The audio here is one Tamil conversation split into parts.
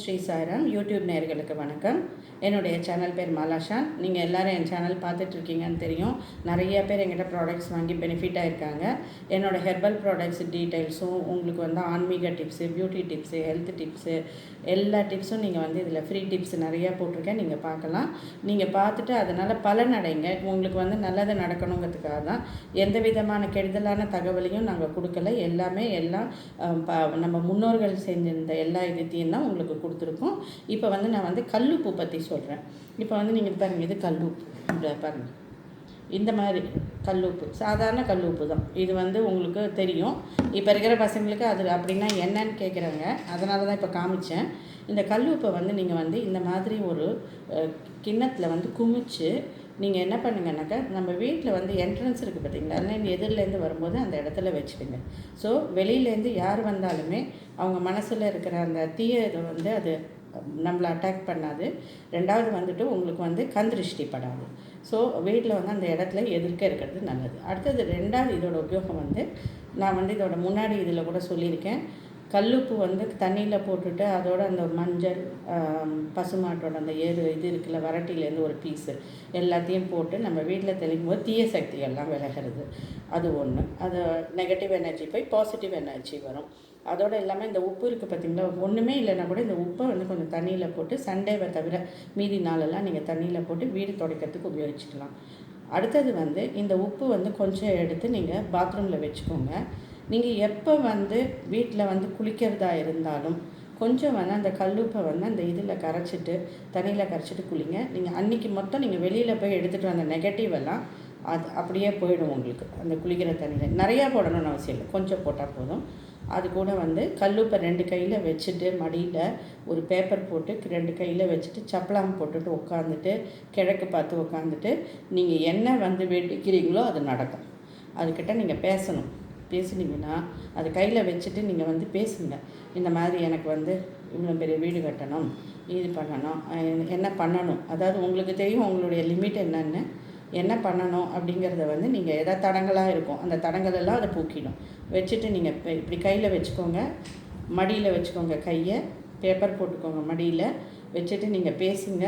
ஸ்ரீ சாய்ராம் யூடியூப் நேயர்களுக்கு வணக்கம். என்னுடைய சேனல் பேர் மாலாஷான். நீங்கள் எல்லாரும் என் சேனல் பார்த்துட்ருக்கீங்கன்னு தெரியும். நிறைய பேர் எங்கிட்ட ப்ராடக்ட்ஸ் வாங்கி பெனிஃபிட் இருக்காங்க என்னோட ஹெர்பல் ப்ராடக்ட்ஸ் டீட்டெயில்ஸும் உங்களுக்கு வந்து ஆன்மீக tips beauty tips health tips எல்லா டிப்ஸும் நீங்கள் வந்து இதில் ஃப்ரீ டிப்ஸ் நிறையா போட்டிருக்கேன். நீங்கள் பார்க்கலாம். நீங்கள் பார்த்துட்டு அதனால் பலன் அடைங்க. உங்களுக்கு வந்து நல்லது நடக்கணுங்கிறதுக்காக தான் எந்த விதமான கெடுதலான தகவலையும் நாங்கள் கொடுக்கல. எல்லாமே எல்லாம் ப- நம்ம முன்னோர்கள் செஞ்சிருந்த எல்லா இதுத்தையும் தான் உங்களுக்கு கொடுத்துருக்கோம். இப்போ வந்து நான் வந்து கல்லுப்பு பற்றி சொல்கிறேன் இப்போ வந்து நீங்கள் பாருங்க இது கல்லுப்பு. பாருங்கள் இந்த மாதிரி கல்லுப்பு சாதாரண கல்லுப்பு தான். இது வந்து உங்களுக்கு தெரியும். இப்போ இருக்கிற பசங்களுக்கு அது அப்படின்னா என்னன்னு கேட்குறாங்க அதனால தான் இப்போ காமிச்சேன். இந்த கல்லுப்பை வந்து நீங்கள் வந்து இந்த மாதிரி ஒரு கிண்ணத்தில் வந்து குமிச்சு நீங்கள் என்ன பண்ணுங்கன்னாக்கா நம்ம வீட்டில் வந்து என்ட்ரன்ஸ் இருக்குது பார்த்தீங்களா அதில் எதிரிலேருந்து வரும்போது அந்த இடத்துல வச்சுடுங்க ஸோ வெளியிலேருந்து யார் வந்தாலுமே அவங்க மனசில் இருக்கிற அந்த தீய இதை வந்து அது நம்மளை அட்டாக் பண்ணாது. ரெண்டாவது வந்துட்டு உங்களுக்கு வந்து கண் திருஷ்டி படாது. ஸோ வீட்டில் வந்து அந்த இடத்துல எதிர்க்க இருக்கிறது நல்லது. அடுத்தது ரெண்டாவது இதோட உபயோகம் வந்து நான் வந்து இதோட முன்னாடி இதில் கூட சொல்லியிருக்கேன். கல்லுப்பு வந்து தண்ணியில் போட்டுட்டு அதோட அந்த மஞ்சள் பசுமாட்டோட அந்த ஏறு இது இருக்குல்ல வரட்டிலேருந்து ஒரு பீஸு எல்லாத்தையும் போட்டு நம்ம வீட்டில் தெளிக்கும் போது தீய சக்தி எல்லாம் விலகிறது. அது ஒன்று அது நெகட்டிவ் எனர்ஜி போய் பாசிட்டிவ் எனர்ஜி வரும். அதோட இல்லாமல் இந்த உப்பு இருக்குது பார்த்திங்களா ஒன்றுமே இல்லைன்னா கூட இந்த உப்பை வந்து கொஞ்சம் தண்ணியில் போட்டு சண்டேவை தவிர மீதி நாளெல்லாம் நீங்கள் தண்ணியில் போட்டு வீடு துடைக்கிறதுக்கு உபயோகிச்சுக்கலாம். அடுத்தது வந்து இந்த உப்பு வந்து கொஞ்சம் எடுத்து நீங்கள் பாத்ரூமில் வச்சுக்கோங்க. நீங்கள் எப்போ வந்து வீட்டில் வந்து குளிக்கிறதா இருந்தாலும் கொஞ்சம் வந்து அந்த கல்லுப்பை வந்து அந்த இதில் கரைச்சிட்டு தண்ணியில் கரைச்சிட்டு குளிங்க. நீங்கள் அன்னைக்கு மொத்தம் நீங்கள் வெளியில் போய் எடுத்துகிட்டு வந்த நெகட்டிவ் எல்லாம் அது அப்படியே போயிடும் உங்களுக்கு அந்த குளிக்கிற தண்ணியில். நிறையா போடணும்னு அவசியம் இல்லை. கொஞ்சம் போட்டால் போதும். அது கூட வந்து கல்லுப்பை ரெண்டு கையில் வச்சுட்டு மடியில் ஒரு பேப்பர் போட்டு ரெண்டு கையில் வச்சுட்டு சப்பலாம் போட்டுட்டு உட்காந்துட்டு கிழக்கு பார்த்து உட்காந்துட்டு நீங்கள் என்ன வந்து வேண்டிக்கிறீங்களோ அது நடக்கும். அதுக்கிட்ட நீங்கள் பேசணும். பேசினீங்கன்னா அது கையில் வச்சுட்டு நீங்கள் வந்து பேசுங்க. இந்த மாதிரி எனக்கு வந்து இவ்வளோ பெரிய வீடு கட்டணும் இது பண்ணணும் என்ன பண்ணணும்? அதாவது உங்களுக்கு தெரியும் உங்களுடைய லிமிட் என்னென்னு. என்ன பண்ணணும் அப்படிங்கிறத வந்து நீங்கள் எதாவது தடங்களாக இருக்கும். அந்த தடங்கலெல்லாம் அதை பூக்கிடும். வச்சுட்டு நீங்கள் இப்படி கையில் வச்சுக்கோங்க. மடியில் வச்சுக்கோங்க கையை. பேப்பர் போட்டுக்கோங்க மடியில். வச்சுட்டு நீங்கள் பேசுங்க.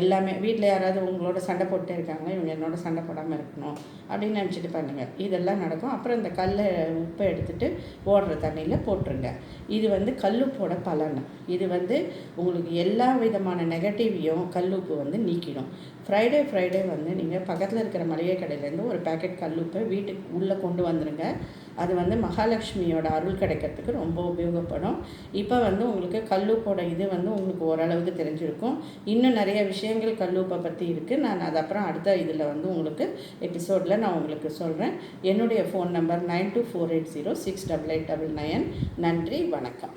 எல்லாமே வீட்டில் யாராவது உங்களோட சண்டை போட்டே இருக்காங்க இவங்க என்னோட சண்டை போடாமல் இருக்கணும் அப்படின்னு நினச்சிட்டு பண்ணுங்கள் இதெல்லாம் நடக்கும். அப்புறம் இந்த கல்லை உப்பை எடுத்துட்டு ஓடுற தண்ணியில் போட்டுருங்க. இது வந்து கல்லுப்போட பலன். இது வந்து உங்களுக்கு எல்லா விதமான நெகட்டிவையும் கல்லுப்பு வந்து நீக்கிடும். ஃப்ரைடே ஃப்ரைடே வந்து நீங்கள் பக்கத்தில் இருக்கிற மளிகை கடையிலேருந்து ஒரு பேக்கெட் கல்லுப்பை வீட்டுக்கு உள்ளே கொண்டு வந்துடுங்க அது வந்து மகாலட்சுமியோட அருள் கிடைக்கிறதுக்கு ரொம்ப உபயோகப்படும். இப்போ வந்து உங்களுக்கு கல்லூப்போட இது வந்து உங்களுக்கு ஓரளவுக்கு தெரிஞ்சிருக்கும். இன்னும் நிறைய விஷயங்கள் கல்லூப்பை பற்றி இருக்குது நான் அது அப்புறம் அடுத்த இதில் வந்து உங்களுக்கு எபிசோடில் நான் உங்களுக்கு சொல்கிறேன் என்னுடைய phone number nine two four eight zero six double eight double nine நன்றி வணக்கம்.